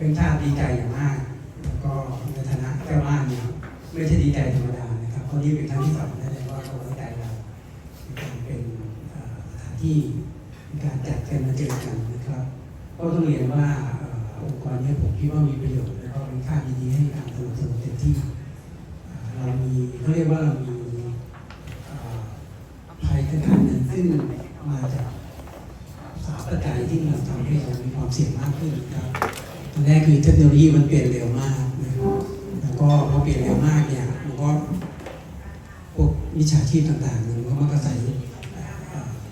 เป็นชาติดีใจอย่างมาก แล้วก็ในฐานะเจ้าบ้านเนี่ยไม่ใช่ดีใจธรรมดานะครับเพราะนี่เป็นครั้งที่สองแล้วว่าเขาไว้ใจเราในการเป็นสถานที่ในการจัดกันมาเจอกันนะครับก็ต้องเรียนว่าองค์กรนี้ผมคิดว่ามีประโยชน์แล้วก็เป็นค่าดีๆให้การสนับสนุนเต็มที่เรามีเขาเรียกว่าเรามีภัยทางการเงินซึ่งมาจากสาปัจจัยที่มันทำให้เรามีความเสี่ยงมากขึ้นครับ อันแรกคือเทคโนโลยีมันเปลี่ยนเร็วมากนะแล้วก็พอเปลี่ยนเร็วมากเนี่ยมันก็พวกวิชาชีพต่างๆมันก็มักอาศัย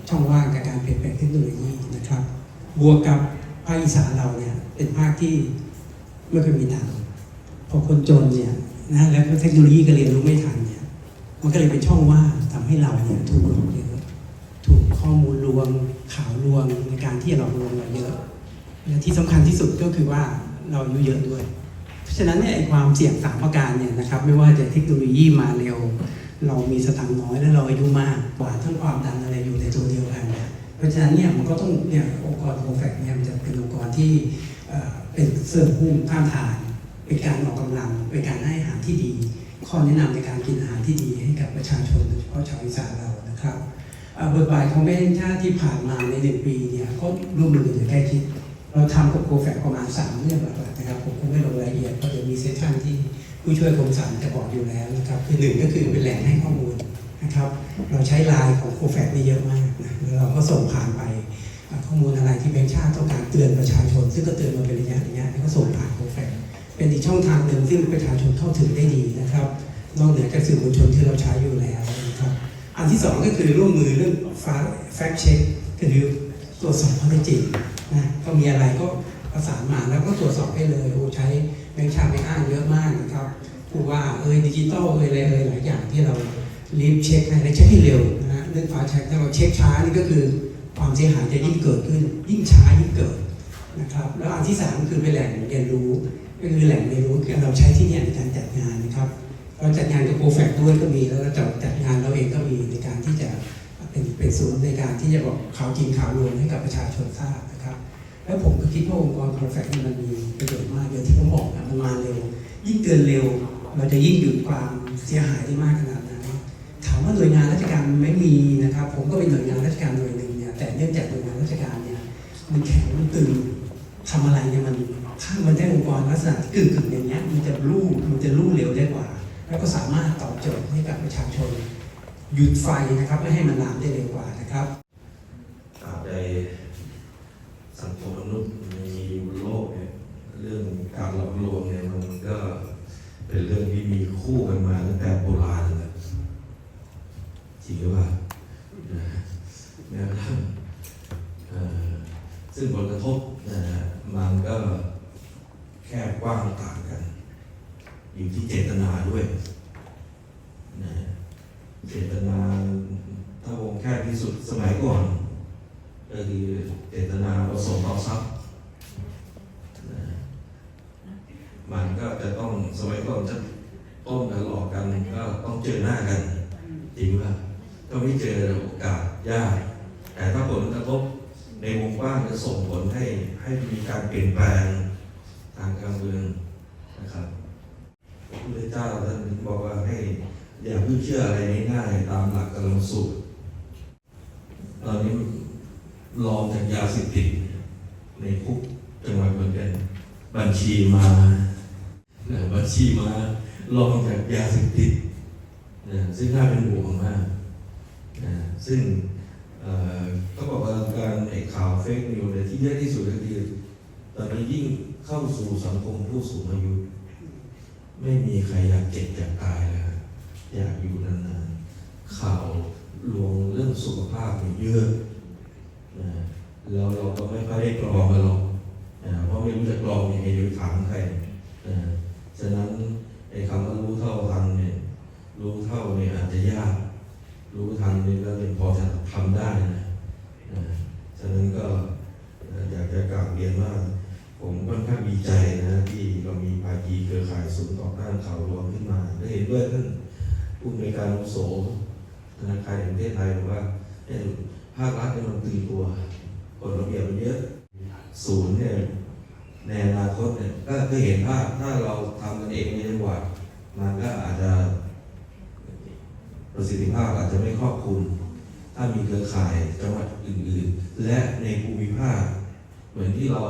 ช่องว่างกับการเปลี่ยนแปลงเทคโนโลยีนะครับบวกกับภาคอีสานเราเนี่ยเป็นภาคที่ไม่เคยมีทางพอคนจนเนี่ยนะแล้วเทคโนโลยีก็เรียนรู้ไม่ทันเนี่ยมันก็เลยเป็นช่องว่างทำให้เราเนี่ยถูกหลอกเยอะถูกข้อมูลลวงข่าวลวงในการที่เราลวงเราเยอะ และที่สำคัญที่สุดก็คือว่าเราอายุเยอะด้วย เพราะฉะนั้นเนี่ยไอ้ความเสี่ยงสามประการเนี่ยนะครับไม่ว่าจะเทคโนโลยีมาเร็ว เรามีสตางค์น้อยและเราอายุมากกว่าทั้งความดันอะไรอยู่ในตัวเดียวกันเนี่ยเพราะฉะนั้นเนี่ยมันก็ต้องเนี่ยองค์กรโปรแฟกเนี่ยมันจะเป็นองค์กรที่เป็นเสริมภูมิต้านทาน เป็นการออกกำลังเป็นการให้อาหารที่ดีข้อแนะนำในการกินอาหารที่ดีให้กับประชาชนโดยเฉพาะชาวอีสานเรานะครับบทบาทของแม่แห่งชาติที่ผ่านมาในหนึ่งปีเนี่ยก็ร่วมมือกันอย่างใกล้ชิด เราทำกับโกแฟกประมาณสามเรื่องหลักๆนะครับ ผมคงไม่ลงรายละเอียดเพราะเดี๋ยวมีเซสชั่นที่ผู้ช่วยกรมสรรจะบอกอยู่แล้วนะครับคือหนึ่งก็คือเป็นแหล่งให้ข้อมูลนะครับ เราใช้ไลน์ของโกแฟกนี่เยอะมากนะแล้วเราก็ส่งผ่านไปข้อมูลอะไรที่แบงค์ชาติต้องการเตือนประชาชน ซึ่งก็เตือนมาเป็นระยะระยะแล้วก็ส่งผ่านโกแฟกเป็นอีกช่องทางหนึ่งซึ่งประชาชนเข้าถึงได้ดีนะครับ นอกเหนือจากสื่อมวลชนที่เราใช้อยู่แล้วนะครับอันที่สองก็คือร่วมมือเรื่องแฟกเช็คก็คือตรวจสอบข้อเท็จจริง นะก็มีอะไรก็ประสานมาแล้วก็ตรวจสอบได้เลยโอ้ใช้แบงค์ชาไปอ้างเยอะมากนะครับพูดว่าเอยดิจิตอลเอยอะไรเอยหลายอย่างที่เรารีบเช็คให้และเช็คให้เร็วนะฮะเรื่องฟ้าเช็คถ้าเราเช็คช้านี่ก็คือความเสียหายจะยิ่งเกิดขึ้น ยิ่งช้ายิ่งเกิดนะครับแล้วอันที่สามคือเป็นแหล่งเรียนรู้ก็คือแหล่งเรียนรู้คือเราใช้ที่นี่ในการจัดงานนะครับเราจัดงานกับโปรแฟกด้วยก็มีแล้วเราจัดงานเราเองก็มีในการที่จะ เป็นเป็นศูนย์ในการที่จะบอกข่าวจริงข่าวลวงให้กับประชาชนทราบนะครับ แล้วผมก็คิดว่าองค์กรโปรแฟกนี่มันมีประโยชน์มากอย่างที่ผมบอกนะมันมาเร็ว ยิ่งเตือนเร็ว เราจะยิ่งหยุดความเสียหายได้มากขนาดนั้นถามว่าหน่วยงานราชการไม่มีนะครับ ผมก็เป็นหน่วยงานราชการหน่วยหนึ่งเนี่ยแต่เนื่องจากหน่วยงานราชการเนี่ยมันแข็งมันตึงทำอะไรเนี่ยมันถ้ามันได้องค์กรลักษณะที่กึ่งกึ่งๆอย่างเงี้ยมันจะรู้มันจะรู้เร็วได้กว่า แล้วก็สามารถตอบโจทย์ให้กับประชาชน หยุดไฟนะครับไม่ให้มันลามได้เร็วกว่านะครับ ตราบใดสังคมมนุษย์มีอยู่บนโลกเนี่ยเรื่องการหลอกลวงเนี่ยมันก็เป็นเรื่องที่มีคู่กันมาตั้งแต่โบราณแล้วจริงหรือเปล่านะนะครับเอ่อซึ่งผลกระทบนะฮะมันก็แค่กว้างต่างกัน อยู่ที่เจตนาด้วยนะเจตนาถ้าวงแคบที่สุดสมัยก่อน ก็คือเจตนาประสงค์ต่อทรัพย์นะมันก็จะต้องสมัยก่อนจะต้มกันหลอ กกันก็ต้องเจอหน้ากันจริงป่ะก็ไม่เจอโอกาสยาก แต่ถ้าผลกระทบในวงกว้างจะส่งผลให้ให้มีการเปลี่ยนแปลงทางการเมืองนะครับพระพุทธเจ้าท่านบอกว่าให้อย่าเพิ่งเชื่ออะไรง่ายๆตามหลักกรรมสูตรตอนนี้ลองจากยาเสพติดในคุกจังหวัดเหมือนกันบัญชีมานะบัญชีมา ลองจากยาเสพติดนะซึ่งน่าเป็นห่วงมากนะซึ่งเอ่อก็บอกว่าการไอ้ข่าวเฟกนิวเนี่ยที่เยอะที่สุดก็คือตอนนี้ยิ่งเข้าสู่สังคมผู้สูงอายุ ไม่มีใครอยากเจ็บอยากตายแล้วอยากอยู่นานๆข่าวลวงเรื่องสุขภาพเนี่ยเยอะนะแล้วเราก็ไม่ค่อยได้กรองกันหรอกนะเพราะไม่รู้จะกรองยังไงจะไปถามใครนะฉะนั้น ไอ้คำว่ารู้เท่าทันเนี่ยรู้เท่าเนี่ยอาจจะยาก รู้ทันนี่ก็ยังพอจะทำได้นะนะฉะนั้นก็อยากจะกล่าวเรียนว่า ผมค่อนข้างดีใจนะที่เรามีภาคีเครือข่ายศูนย์ต่อต้านข่าวลวงขึ้นมาได้เห็นด้วยท่านผู้อำนการรุโสธนาคารแห่งประเทศไทยบอกว่าเนี่ยภาครัฐเนี่ยมันตื่นตัวกฎระเบียบมันเยอะศูนย์เนี่ย ในอนาคตเนี่ยก็ก็เห็นว่าถ้าเราทำกันเองในจังหวัดมันก็อาจจะประสิทธิภาพอาจจะไม่ครอบคลุม ถ้ามีเครือข่ายจังหวัดอื่นๆ และในภูมิภาค เหมือนที่เรา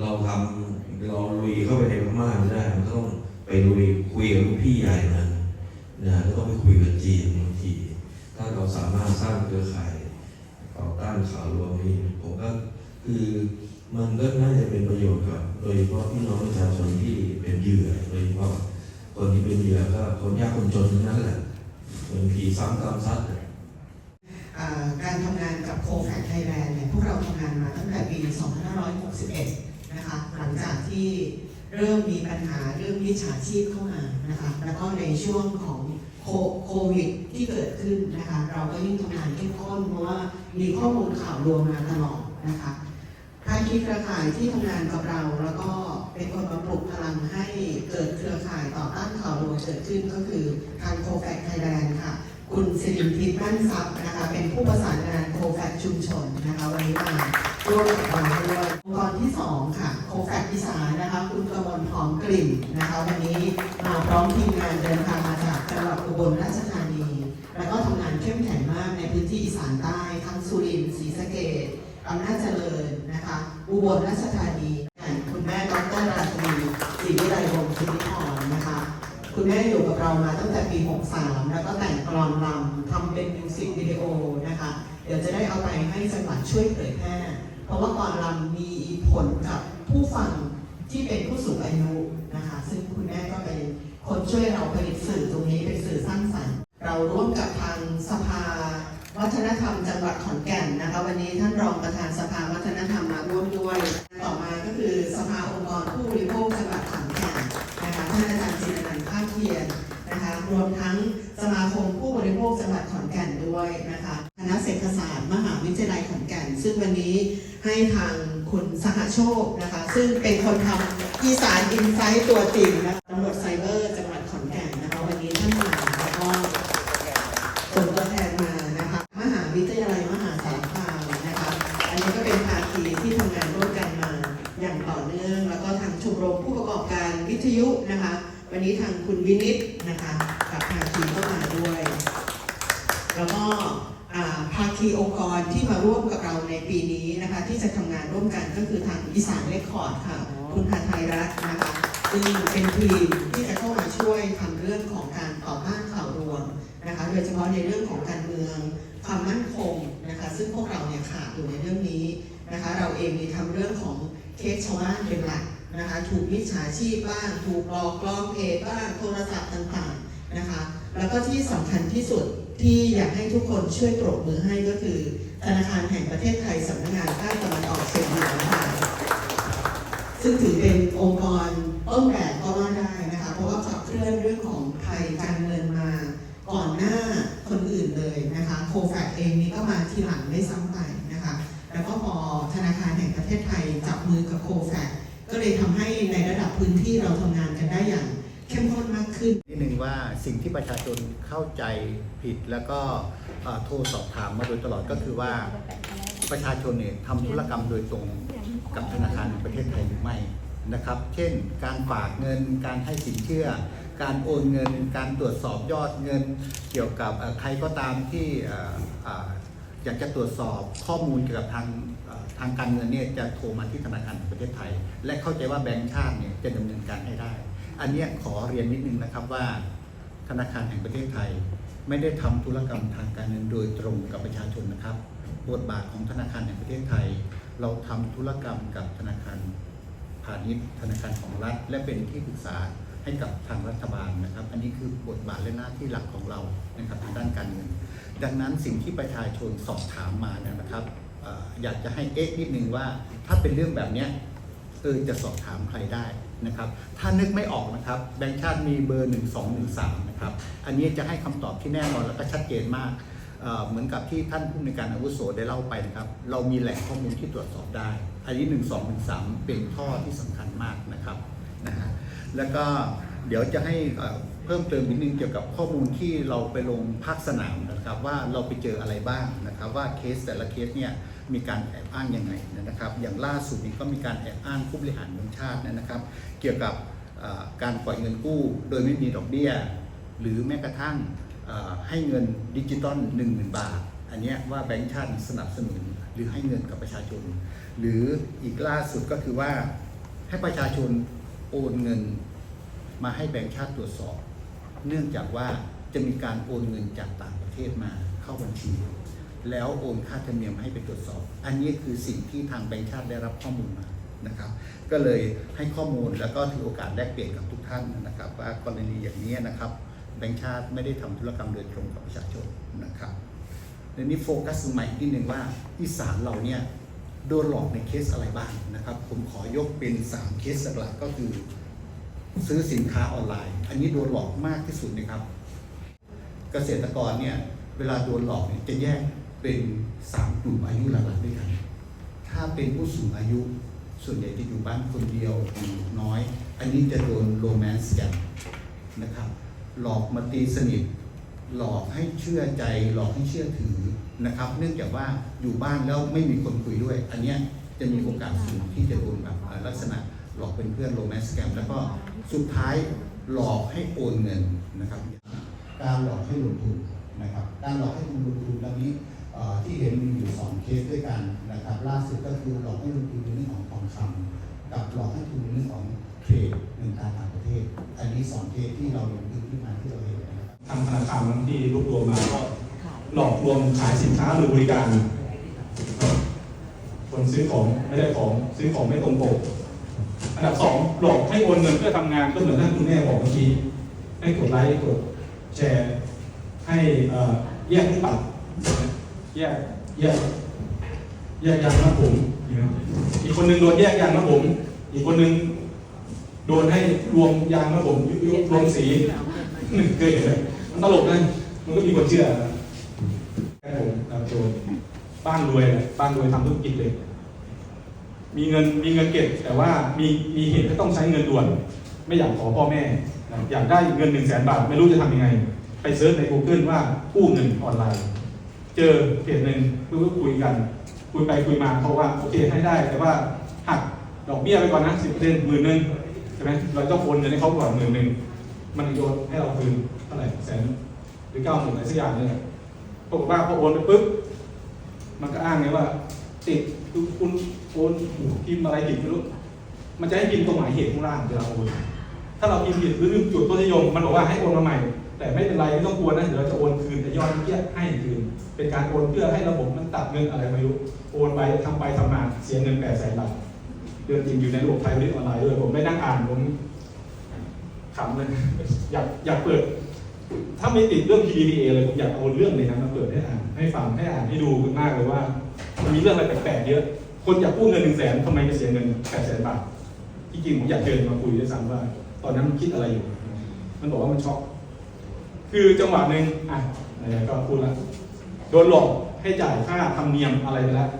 เราทำเราลุยเข้าไปในพม่าไม่ได้มันต้องไปลุยคุยกับลูกพี่ใหญ่มันนะแล้วก็ไปคุยกับจีนบางที ถ้าเราสามารถสร้างเครือข่ายต่อต้านข่าวลวงนี้ผมก็คือ มันก็น่าจะเป็นประโยชน์กับโดยเฉพาะพี่น้องประชาชนที่เป็นเหยื่อโดยเฉพาะคนที่เป็นเหยื่อก็คนยากคนจนทั้งนั้นแหละเหมือนผีซ้ำกรรมซัดการทำงานกับโคแฟกไทยแลนด์เนี่ยพวกเราทำงานมาตั้งแต่ปี 2561 นะคะหลังจากที่เริ่มมีปัญหาเรื่องมิจฉาชีพเข้ามานะคะแล้วก็ในช่วงของโคโควิดที่เกิดขึ้นนะคะเราก็ยิ่งทำงานเข้มข้นเพราะว่ามีข้อมูลข่าวรวมมาตลอดนะคะ ภาคีเครือข่ายที่ทำงานกับเรา แล้วก็เป็นคนมาปลุกพลังให้เกิดเครือข่ายต่อต้านข่าวลวงเกิดขึ้นก็คือทางโคแฟกไทยแลนด์ค่ะ คุณสิริพิษมั่นทรัพย์นะคะเป็นผู้ประสานงานโคแฟกชุมชนนะคะวันนี้มาร่วมกับเราด้วยองค์กรที่สองค่ะโคแฟกอีสานนะคะ คุณกมลหอมกลิ่นนะคะ วันนี้มาพร้อมทีมงานเดินทางมาจากจังหวัดอุบลราชธานี แล้วก็ทำงานเข้มแข็งมากในพื้นที่อีสานใต้ทั้งสุรินทร์ศรีสะเกษ อำนาจเจริญนะคะอุบลราชธานีคุณแม่ดรราตรีศรีวิไลวงศ์ชินิพรนะคะ คุณแม่อยู่กับเรามาตั้งแต่ปี 63 แล้วก็แต่งกลอนรำทำเป็นมิวสิกวิดีโอนะคะ เดี๋ยวจะได้เอาไปให้จังหวัดช่วยเผยแพร่เพราะว่ากลอนรำมีผลกับผู้ฟังที่เป็นผู้สูงอายุนะคะ ซึ่งคุณแม่ก็เป็นคนช่วยเราผลิตสื่อตรงนี้เป็นสื่อสร้างสรรค์ เราร่วมกับทางสภา วัฒนธรรมจังห วัดขอนแก่นนะคะวันนี้ท่านรองประธานสภาวัฒนธรรมมาร่วมด้วย ต่อมาก็คือสภาองค์กรผู้บริโภคจังหวัดขอนแก่นนะคะท่านอาจารย์จิรนันท์ภาคเพียรนะคะรวมทั้งสมาคมผู้บริโภคจังหวัดขอนแก่นด้วยนะคะคณะเศรษฐศาสตร์มหาวิทยาลัยขอนแก่น ซึ่งวันนี้ให้ทางคุณสหโชคนะคะ ซึ่งเป็นคนทำอีสานอินไซต์ตัวจริงนะ คุณวินิตนะคะกับภาคีก็มาด้วย แล้วก็อ่าภาคีองค์กรที่มาร่วมกับเราในปีนี้นะคะ ที่จะทำงานร่วมกันก็คือทางอีสานเรคคอร์ดค่ะ คุณหาไทยรัฐนะคะซึ่งเป็นทีมที่จะเข้ามาช่วยทำเรื่องของการต่อต้านข่าวรวงนะคะโดยเฉพาะในเรื่องของการเมืองความมั่นคงนะคะ ซึ่งพวกเราเนี่ยขาดอยู่ในเรื่องนี้นะคะ เราเองมีทำเรื่องของเคสชาวบ้านเป็นหลัก นะคะถูกมิจฉาชีพบ้าง ถูกหลอกปลอมเพจบ้างโทรศัพท์ต่างๆนะคะแล้วก็ที่สำคัญที่สุดที่อยากให้ทุกคนช่วยปรบมือให้ก็คือ ธนาคารแห่งประเทศไทยสำนักงานภาคตะวันออกเฉียงเหนือค่ะซึ่งถือเป็นองค์กรต้นแบบก็ว่าได้นะคะเพราะว่าขับเคลื่อนเรื่องของภัยการเงินมาก่อนหน้าคนอื่นเลยนะคะโคแฟกเองนี่ก็มาทีหลังได้ซ้ำไปนะคะแล้วก็พอธนาคารแห่งประเทศไทยจับมือกับโคแฟ ก็เลยทำให้ในระดับพื้นที่เราทำงานกันได้อย่างเข้มข้นมากขึ้นนิดนึงว่าสิ่งที่ประชาชนเข้าใจผิดแล้วก็โทรสอบถามมาโดยตลอดก็คือว่าประชาชนเนี่ยทำธุรกรรมโดยตรงกับธนาคารประเทศไทยหรือไม่นะครับ เช่น การฝากเงิน การให้สินเชื่อ การโอนเงิน การตรวจสอบยอดเงิน เกี่ยวกับใครก็ตามที่อยากจะตรวจสอบข้อมูลเกี่ยวกับทาง ทางการเงินเนี่ยจะโทรมาที่ธนาคารแห่งประเทศไทย และเข้าใจว่าแบงก์ชาติเนี่ยจะดำเนินการให้ได้ อันเนี้ยขอเรียนนิดนึงนะครับว่า ธนาคารแห่งประเทศไทย ไม่ได้ทำธุรกรรมทางการเงินโดยตรงกับประชาชนนะครับ บทบาทของธนาคารแห่งประเทศไทย เราทำธุรกรรมกับธนาคารพาณิชย์ธนาคารของรัฐ และเป็นที่ปรึกษาให้กับทางรัฐบาลนะครับ อันนี้คือบทบาทและหน้าที่หลักของเรานะครับทางด้านการเงิน ดังนั้นสิ่งที่ประชาชนสอบถามมาเนี่ยนะครับ อยากจะให้เอ๊ะนิดนึงว่า ถ้าเป็นเรื่องแบบนี้เออจะสอบถามใครได้นะครับ ถ้านึกไม่ออกนะครับ แบงค์ชาติมีเบอร์ 1 2 1 3 นะครับ อันนี้จะให้คำตอบที่แน่นอนแล้วก็ชัดเจนมากเเหมือนกับที่ท่านผู้ในการอาวุโสได้เล่าไปนะครับ เรามีแหล่งข้อมูลที่ตรวจสอบได้ อันนี้ 1 2 1 3 เป็นข้อที่สำคัญมากนะครับนะฮะแล้วก็เดี๋ยวจะให้ เพิ่มเติมนิดนึงเกี่ยวกับข้อมูลที่เราไปลงภาคสนามนะครับ ว่าเราไปเจออะไรบ้างนะครับ ว่าเคสแต่ละเคสเนี่ยมีการแอบอ้างยังไงนะครับ อย่างล่าสุดนี้ก็มีการแอบอ้างผู้บริหารแบงชาตินะครับ เกี่ยวกับการปล่อยเงินกู้โดยไม่มีดอกเบี้ย หรือแม้กระทั่งให้เงินดิจิตอล1 0,000 บาท อันนี้ว่าแบงก์ชาติสนับสนุนหรือให้เงินกับประชาชน หรืออีกล่าสุดก็คือว่าให้ประชาชนโอนเงินมาให้แบงก์ชาติตรวจสอบ เนื่องจากว่าจะมีการโอนเงินจากต่างประเทศมาเข้าบัญชี แล้วโอนค่าธรรมเนียมให้ไปตรวจสอบ อันนี้คือสิ่งที่ทางแบงก์ชาติได้รับข้อมูลมานะครับ ก็เลยให้ข้อมูลแล้วก็ถือโอกาสแลกเปลี่ยนกับทุกท่านนะครับ ว่ากรณีอย่างนี้นะครับแบงก์ชาติไม่ได้ทำธุรกรรมโดยตรงกับประชาชนนะครับเดี๋ยวนี้โฟกัสใหม่นิดนึงว่าอีสานเราเนี่ยโดนหลอกในเคสอะไรบ้างนะครับ ผมขอยกเป็น 3 เคสหลักก็คือ ซื้อสินค้าออนไลน์ อันนี้โดนหลอกมากที่สุดนะครับ เกษตรกรเนี่ยเวลาโดนหลอกเนี่ยจะแยกเป็น3กลุ่มอายุหลักๆด้วยกัน ถ้าเป็นผู้สูงอายุส่วนใหญ่จะอยู่บ้านคนเดียวอยู่น้อย อันนี้จะโดนโรแมนต์กันนะครับ หลอกมาตีสนิท หลอกให้เชื่อใจ หลอกให้เชื่อถือนะครับ เนื่องจากว่าอยู่บ้านแล้วไม่มีคนคุยด้วย อันเนี้ยจะมีโอกาสสูงที่จะโดนแบบลักษณะ หลอกเป็นเพื่อนโรแมนต์แกมแล้วก็สุดท้ายหลอกให้โอนเงินนะครับ การหลอกให้ลงทุนนะครับ การหลอกให้ลงทุนตอนนี้ที่เห็นมีอยู่สองเคสด้วยกันนะครับ ล่าสุดก็คือหลอกให้ลงทุนในเรื่องของทองคำกับหลอกให้ทุนในเรื่องของเทรดเงินตราต่างประเทศ อันนี้สองเคสที่เราลงพื้นที่มาที่เราเห็นนะครับทางธนาคารที่รวบรวมมาก็หลอกลวงขายสินค้าหรือบริการ คนซื้อของไม่ได้ของซื้อของไม่ตรงปก อันดับสองหลอกให้โอนเงินเพื่อทำงานก็เหมือนท่านคุณแม่บอกเมื่อกี้ให้กดไลค์กดแชร์ให้แยกลูกปัดแยกแยกแยกยางนะผมอีกคนหนึงโดนแยกยางนะผม อีกคนหนึงโดนให้รวมยางนะผมยุยรวมสีเคยเห็นไหมมันตลกนะมันก็มีคนเชื่อนะแค่ผมนะโจรบ้านรวยนะบ้านรวยทำธุรกิจเลย มีเงินมีเงินเก็บ แต่ว่ามีมีเหตุที่ต้องใช้เงินด่วน ไม่อยากขอพ่อแม่นะอยากได้เงินหนึ่งแสนบาท ไม่รู้จะทำยังไง ไปเซิร์ชใน Google ว่ากู้เงินออนไลน์ เจอเพจหนึ่งเพื่อคุยกัน คุยไปคุยมาเขาว่าโอเคให้ได้ แต่ว่าหักดอกเบี้ยไปก่อนนะสิบเปอร์เซ็นต์หมื่นหนึ่งใช่ไหมเราต้องโอนเงินให้เขาก่อนหมื่นหนึ่งมันโยนให้เราคืนเท่าไหร่แสนหรือเก้าหมื่นอะไรสักอย่างเนี่ยปรากฏว่าพอโอนไปปุ๊บมันก็อ้างไงว่า ติดคือคุณโอนพิมพ์อะไรผิดไม่รู้มันจะให้พิมพ์ตรงหมายเหตุข้างล่างเวลาโอนถ้าเราพิมพ์ผิดหรือจุดตัวนิยมมันบอกว่าให้โอนมาใหม่ แต่ไม่เป็นไรไม่ต้องกลัวนะเดี๋ยวเราจะโอนคืนแต่ยอดเกี้ให้คืน เป็นการโอนเพื่อให้ระบบมันตัดเงินอะไรไม่รู้โอนไปทำไปทำมาเสียเงินแปดแสนบาทเดือนจริงอยู่ในระบบไทยบริษัทออนไลน์ด้วยผมไม่นั่งอ่านผมขำเลยอยากอยากเปิด ถ้าไม่ติดเรื่อง PDPA เลยผมอยากเอาเรื่องในนั้นมาเปิดให้อ่านให้ฟังให้อ่านให้ดูกันมากเลยว่า มันมีเรื่องอะไรแปลกๆเยอะ คนอยากกู้เงินหนึ่งแสนทำไมจะเสียเงินแปดแสนบาทที่จริงผมอยากเชิญมาคุยด้วยซ้ำว่า ตอนนั้นมันคิดอะไรอยู่ มันบอกว่ามันช็อก คือจังหวะหนึ่งอะไหนๆก็พูดแล้วโดนหลอกให้จ่ายค่าธรรมเนียมอะไรไปแล้ว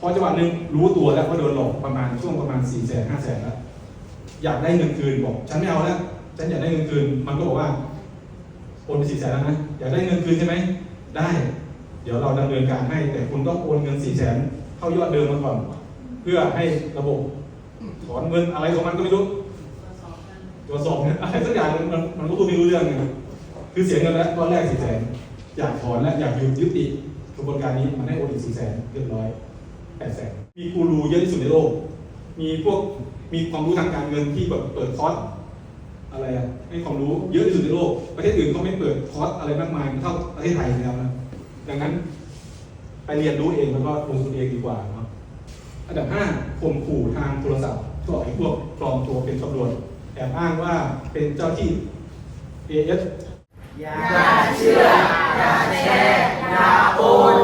พอจังหวะหนึ่งรู้ตัวแล้วว่าโดนหลอกประมาณช่วงประมาณสี่แสนห้าแสนแล้วอยากได้เงินคืนบอก ฉันไม่เอาแล้วฉันอยากได้เงินคืน มันก็บอกว่าโอนไปสี่แสนแล้วนะอยากได้เงินคืนใช่ไหมได้ เดี๋ยวเราดำเนินการให้ แต่คุณต้องโอนเงินสี่แสนเข้ายอดเดิมมาก่อน เพื่อให้ระบบถอนเงินอะไรของมันก็ไม่รู้ตรวจสอบเนี่ยอะไรสักอย่างมันมันก็พูดไม่รู้เรื่องไงคือเสียเงินแล้วก้อนแรกสี่แสนอยากถอนและอยากหยุดยุติกระบวนการนี้มันให้โอนอีกสี่แสนเรียบร้อยแปดแสนมีกูรูเยอะที่สุดในโลก มีพวกมีความรู้ทางการเงินที่แบบเปิดคอร์สอะไรอะให้ความรู้เยอะที่สุดในโลก ประเทศอื่นเขาไม่เปิดคอร์สอะไรมากมายเท่าประเทศไทยนะครับนะ ดังนั้นไปเรียนรู้เองแล้วก็ลงทุนเองดีกว่าเนาะอันดับห้าข่มขู่ทางโทรศัพท์ก็ไอ้พวกปลอมตัวเป็นตำรวจแอบอ้างว่าเป็นเจ้าที่ AS อย่าเชื่อ อย่าแชร์ อย่าโอน